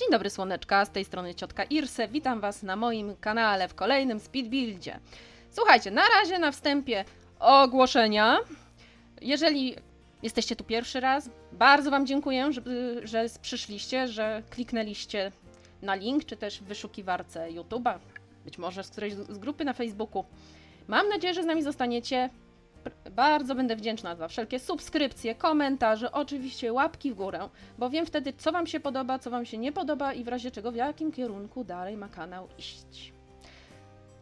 Dzień dobry słoneczka, z tej strony ciotka Irse. Witam Was na moim kanale w kolejnym Speedbuildzie. Słuchajcie, na razie na wstępie ogłoszenia. Jeżeli jesteście tu pierwszy raz, bardzo Wam dziękuję, że, że przyszliście, że kliknęliście na link, czy też w wyszukiwarce YouTube'a, być może z którejś z grupy na Facebooku. Mam nadzieję, że z nami zostaniecie. Bardzo będę wdzięczna za wszelkie subskrypcje, komentarze, oczywiście łapki w górę, bo wiem wtedy, co Wam się podoba, co Wam się nie podoba i w razie czego, w jakim kierunku dalej ma kanał iść.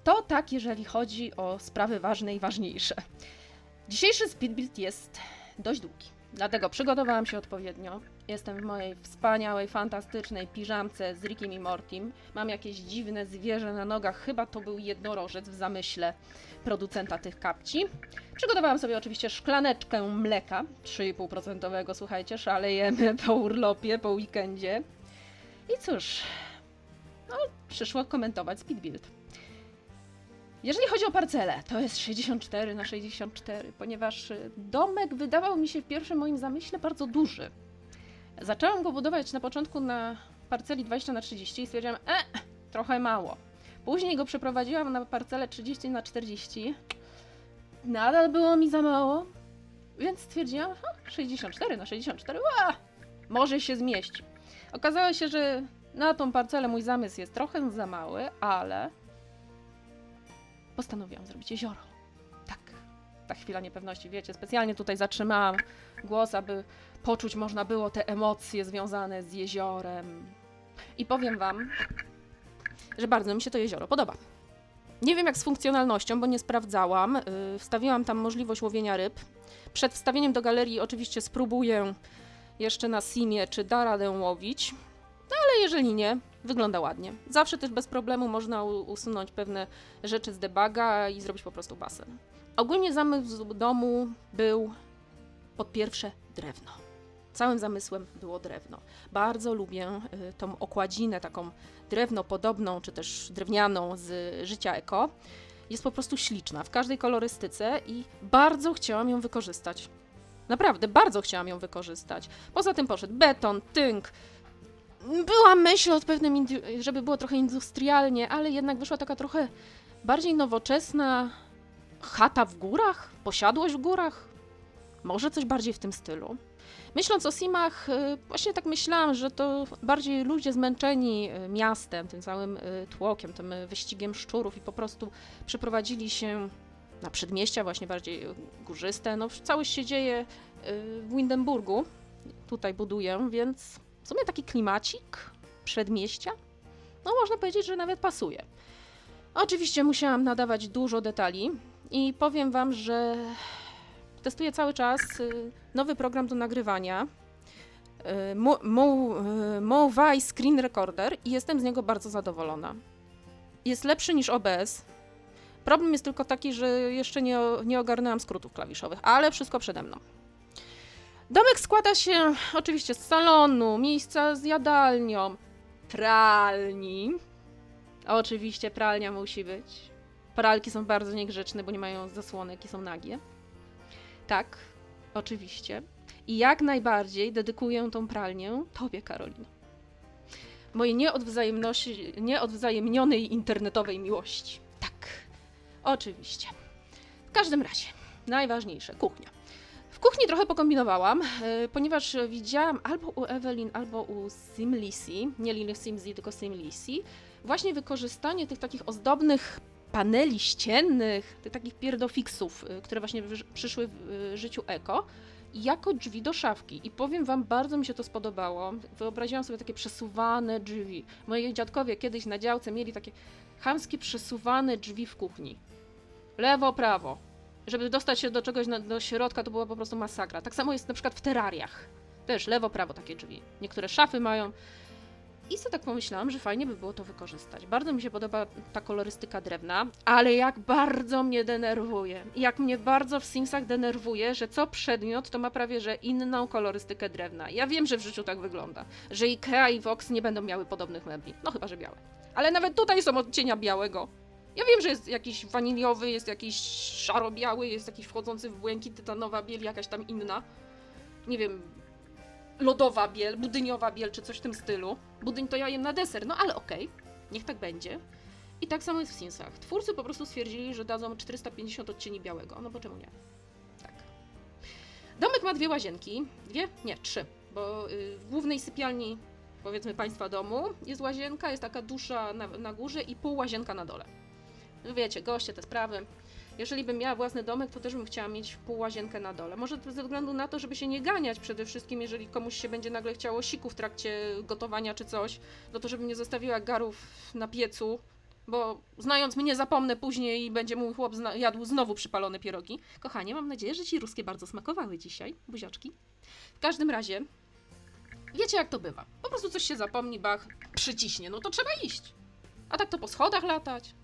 To tak, jeżeli chodzi o sprawy ważne i ważniejsze. Dzisiejszy speedbuild jest dość długi, dlatego przygotowałam się odpowiednio. Jestem w mojej wspaniałej, fantastycznej piżamce z Rickiem i Mortim. Mam jakieś dziwne zwierzę na nogach, chyba to był jednorożec w zamyśle producenta tych kapci. Przygotowałam sobie oczywiście szklaneczkę mleka 3,5%, słuchajcie, szalejemy po urlopie, po weekendzie. I cóż, no przyszło komentować speed build. Jeżeli chodzi o parcelę, to jest 64 na 64, ponieważ y, domek wydawał mi się w pierwszym moim zamyśle bardzo duży. Zaczęłam go budować na początku na parceli 20 na 30 i stwierdziłam, e, trochę mało. Później go przeprowadziłam na parcelę 30 na 40 nadal było mi za mało, więc stwierdziłam, ha, 64 na 64, ła, może się zmieści. Okazało się, że na tą parcelę mój zamysł jest trochę za mały, ale postanowiłam zrobić jezioro. Tak, ta chwila niepewności, wiecie, specjalnie tutaj zatrzymałam głos, aby poczuć można było te emocje związane z jeziorem. I powiem wam, że bardzo mi się to jezioro podoba. Nie wiem jak z funkcjonalnością, bo nie sprawdzałam. Yy, Wstawiłam tam możliwość łowienia ryb. Przed wstawieniem do galerii oczywiście spróbuję jeszcze na simie, czy da radę łowić. No ale jeżeli nie, wygląda ładnie. Zawsze też bez problemu można usunąć pewne rzeczy z debuga i zrobić po prostu basen. Ogólnie zamysł domu był pod pierwsze drewno. Całym zamysłem było drewno. Bardzo lubię y, tą okładzinę taką drewnopodobną, czy też drewnianą z życia eko. Jest po prostu śliczna w każdej kolorystyce i bardzo chciałam ją wykorzystać. Naprawdę, bardzo chciałam ją wykorzystać. Poza tym poszedł beton, tynk. Była myśl o pewnym, żeby było trochę industrialnie, ale jednak wyszła taka trochę bardziej nowoczesna chata w górach, posiadłość w górach. Może coś bardziej w tym stylu. Myśląc o Simach, y, właśnie tak myślałam, że to bardziej ludzie zmęczeni y, miastem, tym całym y, tłokiem, tym wyścigiem szczurów i po prostu przeprowadzili się na przedmieścia, właśnie bardziej górzyste. No, całość się dzieje w Windenburgu. Tutaj buduję, więc w sumie taki klimacik przedmieścia, no można powiedzieć, że nawet pasuje. Oczywiście musiałam nadawać dużo detali i powiem Wam, że testuję cały czas y, nowy program do nagrywania. y, y, Movi Screen Recorder i jestem z niego bardzo zadowolona. Jest lepszy niż OBS. Problem jest tylko taki, że jeszcze nie, nie ogarnęłam skrótów klawiszowych, ale wszystko przede mną. Domek składa się oczywiście z salonu, miejsca z jadalnią, pralni. Oczywiście pralnia musi być. Pralki są bardzo niegrzeczne, bo nie mają zasłonek i są nagie. Tak, oczywiście. I jak najbardziej dedykuję tą pralnię Tobie, Karolino. Mojej nieodwzajemnionej internetowej miłości. Tak, oczywiście. W każdym razie, najważniejsze, kuchnia. W kuchni trochę pokombinowałam, e, ponieważ widziałam albo u Evelyn, albo u Simlisi, nie Lily Simsy, tylko Simlisi, właśnie wykorzystanie tych takich ozdobnych paneli ściennych, tych takich pierdofiksów, y, które właśnie przyszły w y, życiu eko, jako drzwi do szafki. I powiem wam, bardzo mi się to spodobało. Wyobraziłam sobie takie przesuwane drzwi. Moi dziadkowie kiedyś na działce mieli takie chamskie przesuwane drzwi w kuchni. Lewo, prawo. Żeby dostać się do czegoś na, do środka, to była po prostu masakra. Tak samo jest na przykład w terrariach. Też lewo, prawo takie drzwi. Niektóre szafy mają. I sobie tak pomyślałam, że fajnie by było to wykorzystać. Bardzo mi się podoba ta kolorystyka drewna, ale jak bardzo mnie denerwuje. Jak mnie bardzo w Simsach denerwuje, że co przedmiot to ma prawie że inną kolorystykę drewna. Ja wiem, że w życiu tak wygląda. Że Ikea i Vox nie będą miały podobnych mebli. No chyba, że białe. Ale nawet tutaj są odcienia białego. Ja wiem, że jest jakiś waniliowy, jest jakiś szaro-biały, jest jakiś wchodzący w błękit, tytanowa biel, jakaś tam inna. Nie wiem, lodowa biel, budyniowa biel, czy coś w tym stylu. Budyń to ja jem na deser, no ale okej, niech tak będzie. I tak samo jest w Simsach. Twórcy po prostu stwierdzili, że dadzą 450 odcieni białego, no bo czemu nie? Tak. Domek ma dwie łazienki, dwie? Nie, trzy, bo y, w głównej sypialni, powiedzmy państwa domu, jest łazienka, jest taka dusza na, na górze i pół łazienka na dole. No Wiecie, goście, te sprawy. Jeżeli bym miała własny domek, to też bym chciała mieć pół łazienkę na dole. Może ze względu na to, żeby się nie ganiać przede wszystkim, jeżeli komuś się będzie nagle chciało siku w trakcie gotowania czy coś, no to żebym nie zostawiła garów na piecu, bo znając mnie zapomnę później i będzie mój chłop jadł znowu przypalone pierogi. Kochanie, mam nadzieję, że ci ruskie bardzo smakowały dzisiaj, buziaczki. W każdym razie, wiecie jak to bywa. Po prostu coś się zapomni, bach, przyciśnie, no to trzeba iść. A tak to po schodach latać.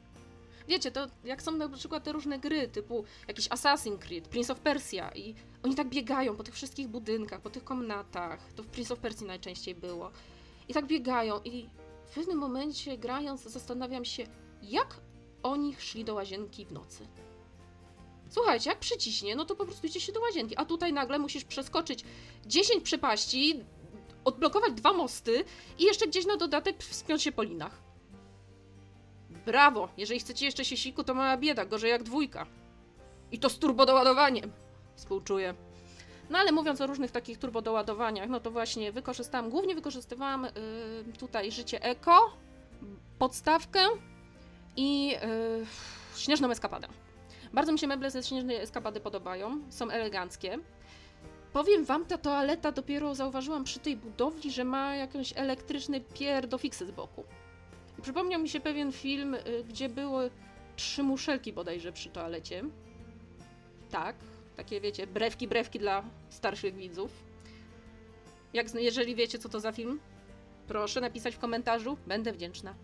Wiecie, to jak są na przykład te różne gry, typu jakiś Assassin's Creed, Prince of Persia i oni tak biegają po tych wszystkich budynkach, po tych komnatach, to w Prince of Persia najczęściej było. I tak biegają i w pewnym momencie grając zastanawiam się, jak oni szli do łazienki w nocy. Słuchajcie, jak przyciśnie, no to po prostu idzie się do łazienki, a tutaj nagle musisz przeskoczyć 10 przepaści, odblokować dwa mosty i jeszcze gdzieś na dodatek wspiąć się po linach. Brawo! Jeżeli chcecie jeszcze się siku, to mała bieda, gorzej jak dwójka. I to z turbodoładowaniem. Współczuję. No ale mówiąc o różnych takich turbodoładowaniach, no to właśnie wykorzystałam, głównie wykorzystywałam y, tutaj życie eko, podstawkę i y, śnieżną eskapadę. Bardzo mi się meble ze śnieżnej eskapady podobają, są eleganckie. Powiem wam, ta toaleta dopiero zauważyłam przy tej budowli, że ma jakąś elektryczny pierdofiksy z boku. Przypomniał mi się pewien film, y, gdzie były trzy muszelki bodajże przy toalecie. Tak, takie wiecie, brewki, brewki dla starszych widzów. Jak, jeżeli wiecie, co to za film, proszę napisać w komentarzu, będę wdzięczna.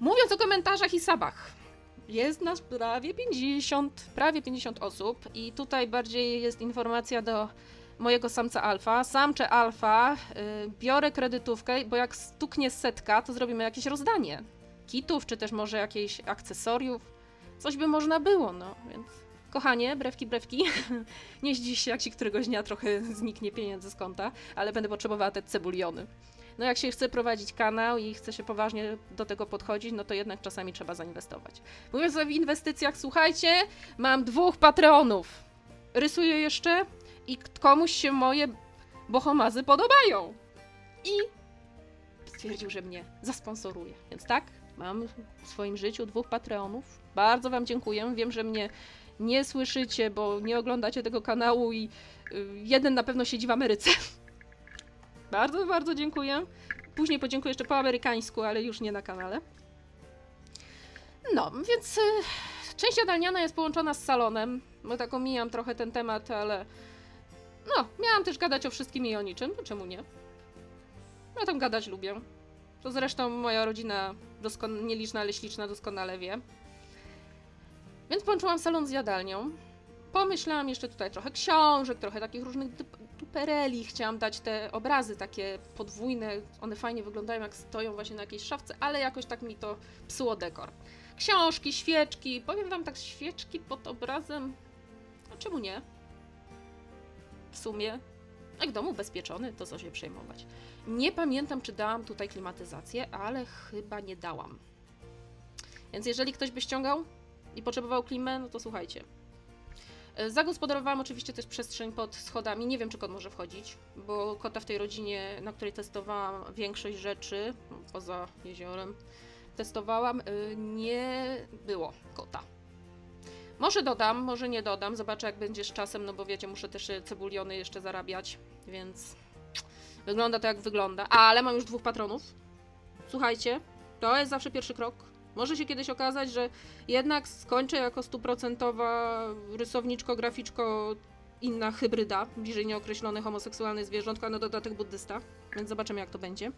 Mówiąc o komentarzach i sabach, jest nas prawie 50, prawie 50 osób i tutaj bardziej jest informacja do mojego samca alfa. Samcze alfa, y, biorę kredytówkę, bo jak stuknie setka, to zrobimy jakieś rozdanie. Kitów, czy też może jakichś akcesoriów. Coś by można było, no więc... Kochanie, brewki, brewki, nie zdziw się, jak ci któregoś dnia trochę zniknie pieniędzy z konta, ale będę potrzebowała te cebuliony. No jak się chce prowadzić kanał i chce się poważnie do tego podchodzić, no to jednak czasami trzeba zainwestować. Mówiąc o inwestycjach, słuchajcie, mam dwóch patronów. Rysuję jeszcze i komuś się moje bohomazy podobają. I stwierdził, że mnie zasponsoruje. Więc tak, mam w swoim życiu dwóch patronów. Bardzo wam dziękuję. Wiem, że mnie nie słyszycie, bo nie oglądacie tego kanału i y, jeden na pewno siedzi w Ameryce. bardzo, bardzo dziękuję. Później podziękuję jeszcze po amerykańsku, ale już nie na kanale. No, więc y, część jadalniana jest połączona z salonem, bo tak omijam trochę ten temat, ale no, miałam też gadać o wszystkim i o niczym, no czemu nie? Ja tam gadać lubię. To zresztą moja rodzina, doskon- nieliczna, ale śliczna, doskonale wie. Więc połączyłam salon z jadalnią. Pomyślałam jeszcze tutaj trochę książek, trochę takich różnych dup- dupereli. Chciałam dać te obrazy takie podwójne. One fajnie wyglądają, jak stoją właśnie na jakiejś szafce, ale jakoś tak mi to psuło dekor. Książki, świeczki. Powiem wam tak, świeczki pod obrazem. No czemu nie? W sumie. Jak dom ubezpieczony, to co się przejmować. Nie pamiętam, czy dałam tutaj klimatyzację, ale chyba nie dałam. Więc jeżeli ktoś by ściągał i potrzebował klimę, no to słuchajcie. E, Zagospodarowałam oczywiście też przestrzeń pod schodami. Nie wiem, czy kot może wchodzić, bo kota w tej rodzinie, na której testowałam większość rzeczy, poza jeziorem, testowałam, y, nie było kota. Może dodam, może nie dodam, zobaczę jak będzie z czasem, no bo wiecie, muszę też y, cebuliony jeszcze zarabiać, więc wygląda to jak wygląda. Ale mam już dwóch patronów. Słuchajcie, to jest zawsze pierwszy krok. Może się kiedyś okazać, że jednak skończę jako stuprocentowa rysowniczko, graficzko, inna hybryda, bliżej nieokreślony homoseksualny zwierzątko, a na dodatek buddysta, więc zobaczymy jak to będzie.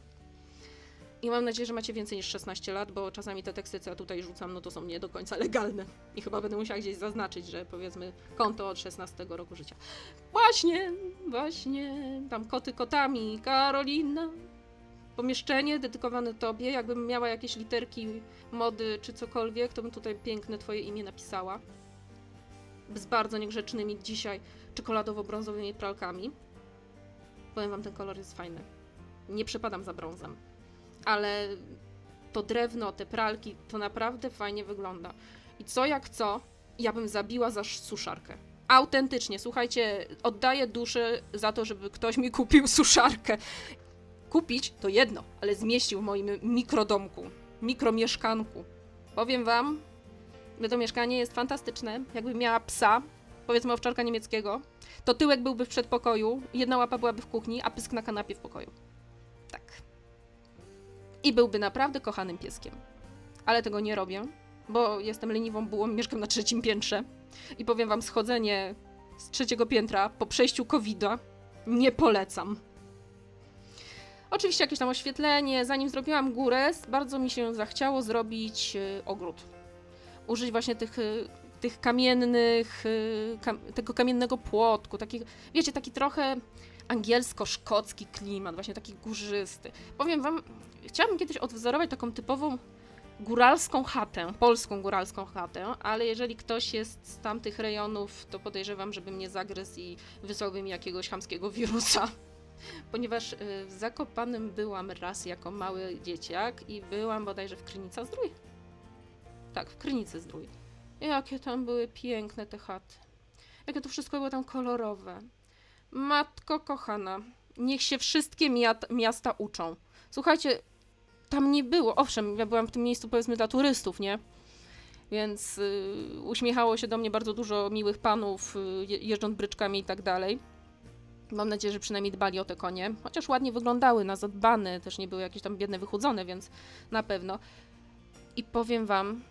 I mam nadzieję, że macie więcej niż 16 lat, bo czasami te teksty, co ja tutaj rzucam, no to są nie do końca legalne. I chyba będę musiała gdzieś zaznaczyć, że powiedzmy konto od 16 roku życia. Właśnie, właśnie, tam koty kotami, Karolina. Pomieszczenie dedykowane tobie, jakbym miała jakieś literki mody czy cokolwiek, to bym tutaj piękne twoje imię napisała. Z bardzo niegrzecznymi dzisiaj czekoladowo-brązowymi pralkami. Powiem wam, ten kolor jest fajny. Nie przepadam za brązem. Ale to drewno, te pralki, to naprawdę fajnie wygląda. I co jak co, ja bym zabiła za sz- suszarkę. Autentycznie, słuchajcie, oddaję duszę za to, żeby ktoś mi kupił suszarkę. Kupić to jedno, ale zmieścił w moim mikrodomku, mikromieszkanku. Powiem wam, że to mieszkanie jest fantastyczne. Jakbym miała psa, powiedzmy owczarka niemieckiego, to tyłek byłby w przedpokoju, jedna łapa byłaby w kuchni, a pysk na kanapie w pokoju. I byłby naprawdę kochanym pieskiem. Ale tego nie robię, bo jestem leniwą bułą, mieszkam na trzecim piętrze. I powiem wam, schodzenie z trzeciego piętra po przejściu COVID-a nie polecam. Oczywiście jakieś tam oświetlenie. Zanim zrobiłam górę, bardzo mi się zachciało zrobić y, ogród. Użyć właśnie tych, y, tych kamiennych, y, kam, tego kamiennego płotku, taki, wiecie, taki trochę angielsko-szkocki klimat, właśnie taki górzysty. Powiem wam, chciałabym kiedyś odwzorować taką typową góralską chatę, polską góralską chatę, ale jeżeli ktoś jest z tamtych rejonów, to podejrzewam, żeby mnie zagryzł i wysłałby mi jakiegoś chamskiego wirusa. Ponieważ y, w Zakopanym byłam raz jako mały dzieciak i byłam bodajże w Krynica Zdrój. Tak, w Krynicy Zdrój. Jakie tam były piękne te chaty. Jakie to wszystko było tam kolorowe. Matko kochana, niech się wszystkie miasta uczą. Słuchajcie, tam nie było. Owszem, ja byłam w tym miejscu powiedzmy dla turystów, nie? Więc y, uśmiechało się do mnie bardzo dużo miłych panów, y, je- jeżdżąc bryczkami i tak dalej. Mam nadzieję, że przynajmniej dbali o te konie, chociaż ładnie wyglądały, na zadbane, też nie były jakieś tam biedne, wychudzone, więc na pewno. I powiem wam,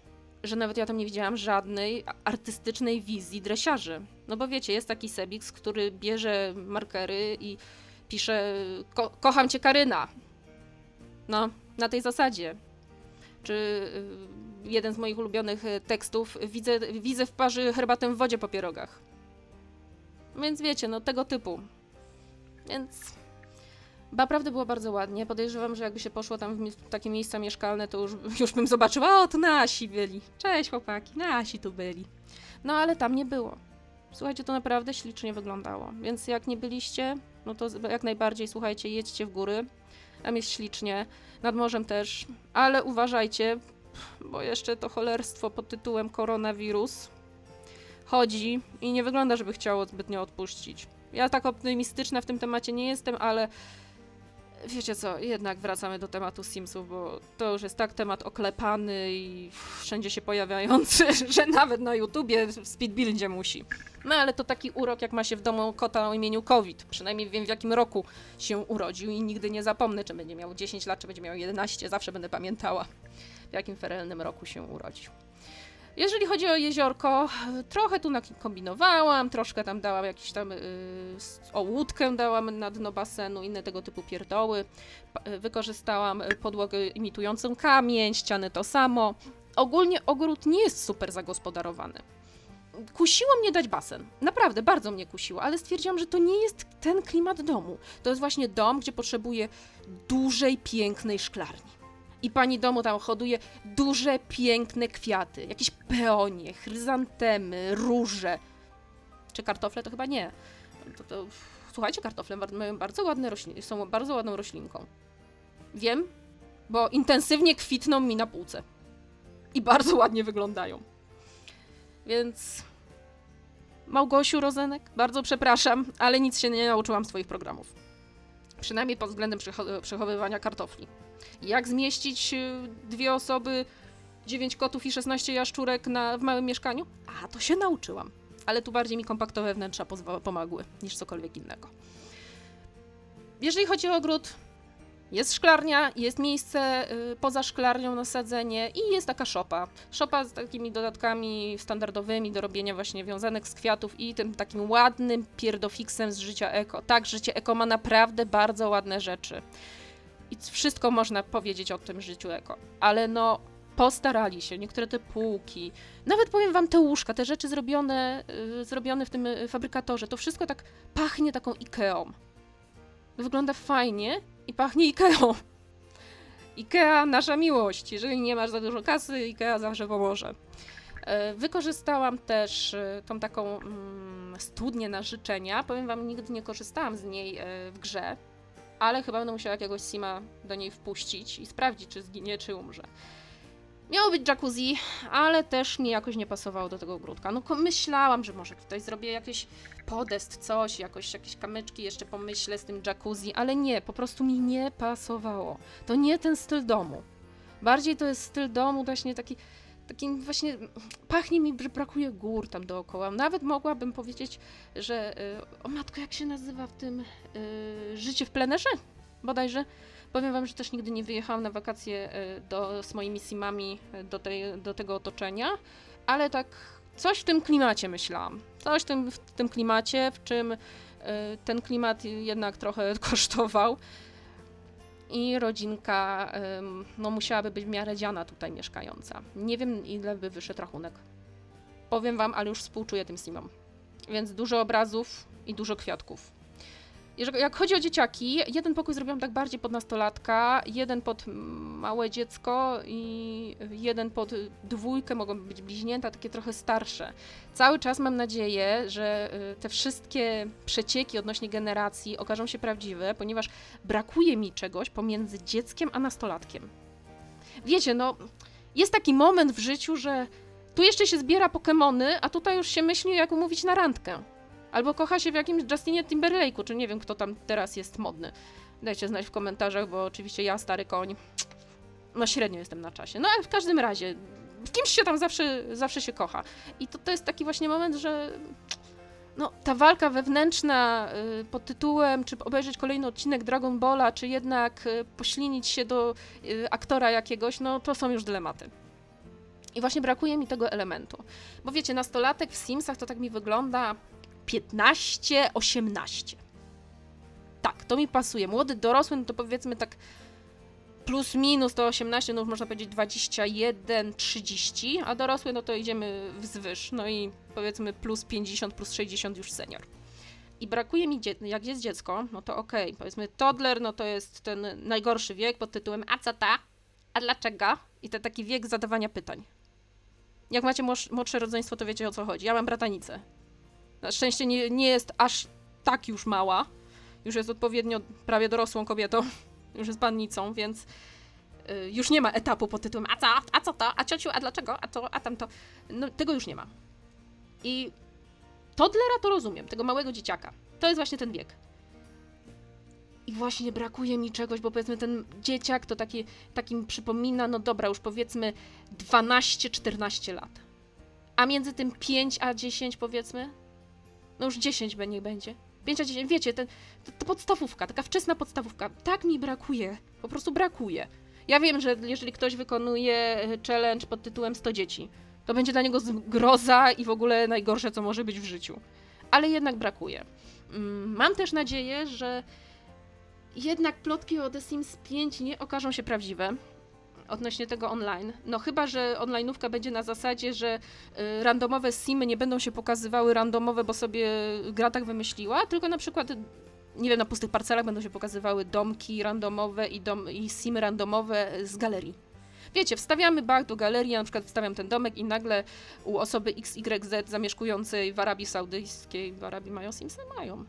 że nawet ja tam nie widziałam żadnej artystycznej wizji dresiarzy. No bo wiecie, jest taki Sebix, który bierze markery i pisze Ko kocham cię Karyna. No, na tej zasadzie. Czy y, jeden z moich ulubionych y, tekstów widzę, widzę w parzy herbatę w wodzie po pierogach. Więc wiecie, no tego typu. Więc naprawdę było bardzo ładnie. Podejrzewam, że jakby się poszło tam w takie miejsca mieszkalne, to już, już bym zobaczyła, o, to nasi byli. Cześć chłopaki, nasi tu byli. No ale tam nie było. Słuchajcie, to naprawdę ślicznie wyglądało. Więc jak nie byliście, no to jak najbardziej, słuchajcie, jedźcie w góry. Tam jest ślicznie, nad morzem też, ale uważajcie, bo jeszcze to cholerstwo pod tytułem koronawirus chodzi i nie wygląda, żeby chciało zbytnio odpuścić. Ja tak optymistyczna w tym temacie nie jestem, ale wiecie co, jednak wracamy do tematu Simsów, bo to już jest tak temat oklepany i wszędzie się pojawiający, że nawet na YouTubie w speedbuildzie musi. No ale to taki urok, jak ma się w domu kota o imieniu COVID. Przynajmniej wiem w jakim roku się urodził i nigdy nie zapomnę, czy będzie miał 10 lat, czy będzie miał 11, zawsze będę pamiętała, w jakim ferelnym roku się urodził. Jeżeli chodzi o jeziorko, trochę tu kombinowałam, troszkę tam dałam jakiś tam, yy, o łódkę dałam na dno basenu, inne tego typu pierdoły. Y, Wykorzystałam y, podłogę imitującą kamień, ściany to samo. Ogólnie ogród nie jest super zagospodarowany. Kusiło mnie dać basen. Naprawdę, bardzo mnie kusiło, ale stwierdziłam, że to nie jest ten klimat domu. To jest właśnie dom, gdzie potrzebuję dużej, pięknej szklarni. I pani domu tam hoduje duże, piękne kwiaty. Jakieś peonie, chryzantemy, róże. Czy kartofle? To chyba nie. To, to, słuchajcie, kartofle mają bardzo ładne rośliny, są bardzo ładną roślinką. Wiem, bo intensywnie kwitną mi na półce. I bardzo ładnie wyglądają. Więc Małgosiu Rozenek, bardzo przepraszam, ale nic się nie nauczyłam z Twoich programów. Przynajmniej pod względem przecho- przechowywania kartofli. Jak zmieścić y, dwie osoby, 9 kotów i 16 jaszczurek na, w małym mieszkaniu? A, to się nauczyłam. Ale tu bardziej mi kompaktowe wnętrza pomagły niż cokolwiek innego. Jeżeli chodzi o ogród, jest szklarnia, jest miejsce y, poza szklarnią na sadzenie i jest taka szopa. Szopa z takimi dodatkami standardowymi do robienia właśnie wiązanek z kwiatów i tym takim ładnym pierdofiksem z życia eko. Tak, życie eko ma naprawdę bardzo ładne rzeczy. I wszystko można powiedzieć o tym życiu eko. Ale no, postarali się, niektóre te półki, nawet powiem wam te łóżka, te rzeczy zrobione, y, zrobione w tym y, fabrykatorze, to wszystko tak pachnie taką Ikeą. Wygląda fajnie i pachnie Ikeą. Ikea, nasza miłość. Jeżeli nie masz za dużo kasy, Ikea zawsze pomoże. E, Wykorzystałam też e, tą taką mm, studnię na życzenia. Powiem wam, nigdy nie korzystałam z niej e, w grze, ale chyba będę musiała jakiegoś sima do niej wpuścić i sprawdzić, czy zginie, czy umrze. Miało być jacuzzi, ale też mi jakoś nie pasowało do tego ogródka. No myślałam, że może tutaj zrobię jakiś podest, coś, jakoś, jakieś kamyczki jeszcze pomyślę z tym jacuzzi, ale nie, po prostu mi nie pasowało. To nie ten styl domu. Bardziej to jest styl domu właśnie taki, taki właśnie, pachnie mi, że brakuje gór tam dookoła. Nawet mogłabym powiedzieć, że, y, o matko, jak się nazywa w tym, y, życie w plenerze? Bodajże. Powiem wam, że też nigdy nie wyjechałam na wakacje y, do, z moimi simami y, do, tej, do tego otoczenia, ale tak coś w tym klimacie myślałam. Coś w tym, w tym klimacie, w czym ten klimat jednak trochę kosztował. I rodzinka no, musiałaby być w miarę dziana tutaj mieszkająca. Nie wiem, ile by wyszedł rachunek. Powiem wam, ale już współczuję tym simom. Więc dużo obrazów i dużo kwiatków. Jak chodzi o dzieciaki, jeden pokój zrobiłam tak bardziej pod nastolatka, jeden pod małe dziecko i jeden pod dwójkę, mogą być bliźnięta, takie trochę starsze. Cały czas mam nadzieję, że y, te wszystkie przecieki odnośnie generacji okażą się prawdziwe, ponieważ brakuje mi czegoś pomiędzy dzieckiem a nastolatkiem. Wiecie, no, jest taki moment w życiu, że tu jeszcze się zbiera Pokemony, a tutaj już się myśli, jak umówić na randkę. Albo kocha się w jakimś Justinie Timberlake'u, czy nie wiem, kto tam teraz jest modny. Dajcie znać w komentarzach, bo oczywiście ja, stary koń, no średnio jestem na czasie. No ale w każdym razie, kimś się tam zawsze, zawsze się kocha. I to, to jest taki właśnie moment, że no, ta walka wewnętrzna y, pod tytułem, czy obejrzeć kolejny odcinek Dragon Balla, czy jednak y, poślinić się do y, aktora jakiegoś, no to są już dylematy. I właśnie brakuje mi tego elementu. Bo wiecie, nastolatek w Simsach to tak mi wygląda 15-18. Tak, to mi pasuje. Młody dorosły, no to powiedzmy tak plus minus to 18, no już można powiedzieć 21, 30, a dorosły no to idziemy wzwyż, no i powiedzmy plus 50, plus 60 już senior. I brakuje mi, jak jest dziecko, no to okej, powiedzmy toddler, no to jest ten najgorszy wiek pod tytułem a co ta? A dlaczego? I to taki wiek zadawania pytań. Jak macie młodsz- młodsze rodzeństwo, to wiecie o co chodzi. Ja mam bratanicę. Na szczęście nie, nie jest aż tak już mała. Już jest odpowiednio prawie dorosłą kobietą. Już jest pannicą, więc y, już nie ma etapu pod tytułem a co, a co to, a ciociu, a dlaczego, a to, a tamto. No, tego już nie ma. I toddlera to rozumiem, tego małego dzieciaka. To jest właśnie ten wiek. I właśnie brakuje mi czegoś, bo powiedzmy ten dzieciak to taki, takim przypomina, no dobra, już powiedzmy 12-14 lat. A między tym 5 a 10 powiedzmy, no już 10 be- niech będzie. 5 a 10, wiecie, ten, to, to podstawówka, taka wczesna podstawówka. Tak mi brakuje, po prostu brakuje. Ja wiem, że jeżeli ktoś wykonuje e, challenge pod tytułem 100 dzieci, to będzie dla niego zgroza i w ogóle najgorsze, co może być w życiu. Ale jednak brakuje. Mm, Mam też nadzieję, że jednak plotki o The Sims 5 nie okażą się prawdziwe odnośnie tego online. No chyba, że online'ówka będzie na zasadzie, że y, randomowe simy nie będą się pokazywały randomowe, bo sobie gra tak wymyśliła, tylko na przykład nie wiem, na pustych parcelach będą się pokazywały domki randomowe i, dom, i simy randomowe z galerii. Wiecie, wstawiamy bug do galerii, ja na przykład wstawiam ten domek i nagle u osoby XYZ zamieszkującej w Arabii Saudyjskiej, w Arabii mają Simsy? Mają.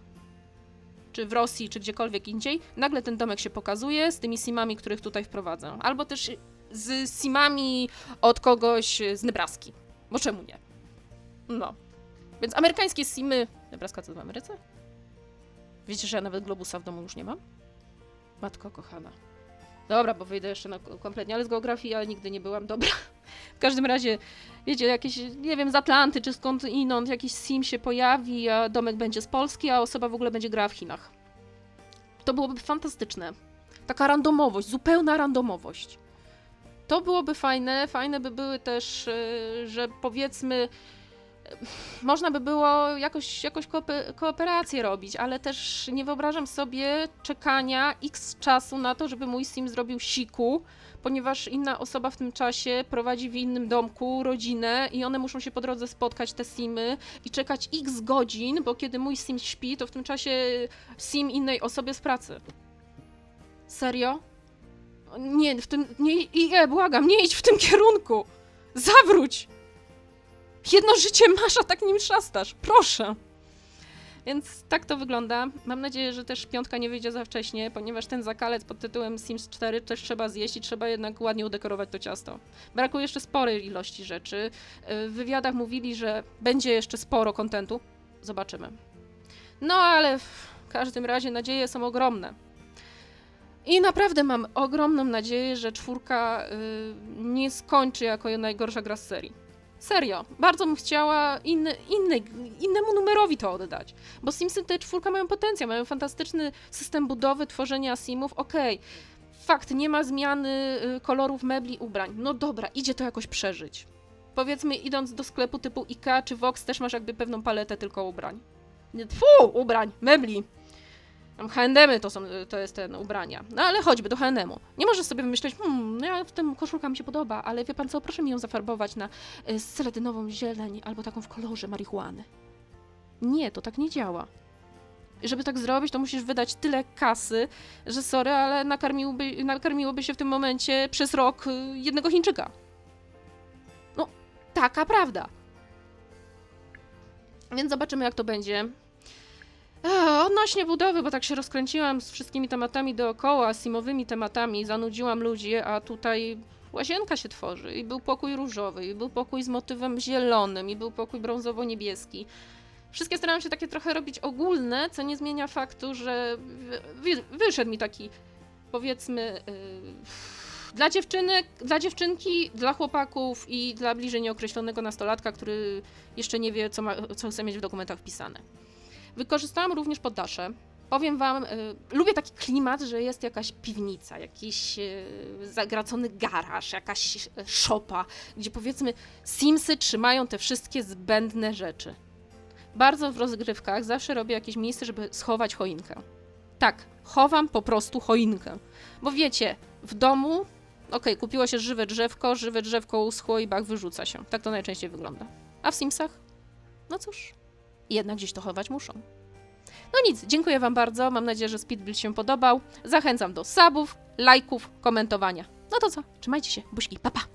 Czy w Rosji, czy gdziekolwiek indziej, nagle ten domek się pokazuje z tymi simami, których tutaj wprowadzę. Albo też z simami od kogoś z Nebraski. Bo czemu nie? No. Więc amerykańskie simy... Nebraska co w Ameryce? Wiecie, że ja nawet globusa w domu już nie mam? Matko kochana. Dobra, bo wyjdę jeszcze na kompletnie, ale z geografii ja nigdy nie byłam dobra. W każdym razie, wiecie, jakieś, nie wiem, z Atlanty czy skąd inąd jakiś sim się pojawi, a domek będzie z Polski, a osoba w ogóle będzie grała w Chinach. To byłoby fantastyczne. Taka randomowość, zupełna randomowość. To byłoby fajne. Fajne by były też, y, że powiedzmy, można by było jakoś, jakoś koope- kooperację robić, ale też nie wyobrażam sobie czekania x czasu na to, żeby mój sim zrobił siku, ponieważ inna osoba w tym czasie prowadzi w innym domku rodzinę i one muszą się po drodze spotkać, te simy, i czekać x godzin, bo kiedy mój sim śpi, to w tym czasie sim innej osobie z pracy. Serio? Nie, w tym. Nie, nie, błagam, nie idź w tym kierunku! Zawróć! Jedno życie masz, a tak nim szastasz. Proszę! Więc tak to wygląda. Mam nadzieję, że też piątka nie wyjdzie za wcześnie, ponieważ ten zakalec pod tytułem Sims 4 też trzeba zjeść i trzeba jednak ładnie udekorować to ciasto. Brakuje jeszcze sporej ilości rzeczy. Yy, W wywiadach mówili, że będzie jeszcze sporo kontentu. Zobaczymy. No ale w każdym razie nadzieje są ogromne. I naprawdę mam ogromną nadzieję, że czwórka y, nie skończy jako najgorsza gra z serii. Serio, bardzo bym chciała inny, inny, innemu numerowi to oddać. Bo Simsy te czwórka mają potencjał, mają fantastyczny system budowy, tworzenia simów. Okej, fakt, nie ma zmiany y, kolorów mebli, ubrań. No dobra, idzie to jakoś przeżyć. Powiedzmy, idąc do sklepu typu IKEA czy Vox, też masz jakby pewną paletę tylko ubrań. Fu, ubrań, mebli. Tam H&M to są, to jest ten ubrania. No ale choćby do H&M-u. Nie możesz sobie wymyśleć, hmm, no ja w tym koszulka mi się podoba, ale wie pan co, proszę mi ją zafarbować na y, seletynową zieleń albo taką w kolorze marihuany. Nie, to tak nie działa. I Żeby tak zrobić, to musisz wydać tyle kasy, że sorry, ale nakarmiłoby, nakarmiłoby się w tym momencie przez rok y, jednego Chińczyka. No, taka prawda. Więc zobaczymy, jak to będzie. A, odnośnie budowy, bo tak się rozkręciłam z wszystkimi tematami dookoła, simowymi tematami, zanudziłam ludzi, a tutaj łazienka się tworzy i był pokój różowy, i był pokój z motywem zielonym, i był pokój brązowo-niebieski. Wszystkie starałam się takie trochę robić ogólne, co nie zmienia faktu, że wy, wy, wyszedł mi taki, powiedzmy, yy, dla dziewczynek, dla dziewczynki, dla chłopaków i dla bliżej nieokreślonego nastolatka, który jeszcze nie wie, co, ma, co chce mieć w dokumentach wpisane. Wykorzystałam również poddasze. Powiem wam, y, lubię taki klimat, że jest jakaś piwnica, jakiś y, zagracony garaż, jakaś y, szopa, gdzie powiedzmy Simsy trzymają te wszystkie zbędne rzeczy. Bardzo w rozgrywkach zawsze robię jakieś miejsce, żeby schować choinkę. Tak, chowam po prostu choinkę. Bo wiecie, w domu, okej, kupiło się żywe drzewko, żywe drzewko uschło i bach wyrzuca się. Tak to najczęściej wygląda. A w Simsach? No cóż, jednak gdzieś to chować muszą. No nic, dziękuję Wam bardzo. Mam nadzieję, że Speedbuild się podobał. Zachęcam do subów, lajków, komentowania. No to co? Trzymajcie się. Buźki. Pa, pa.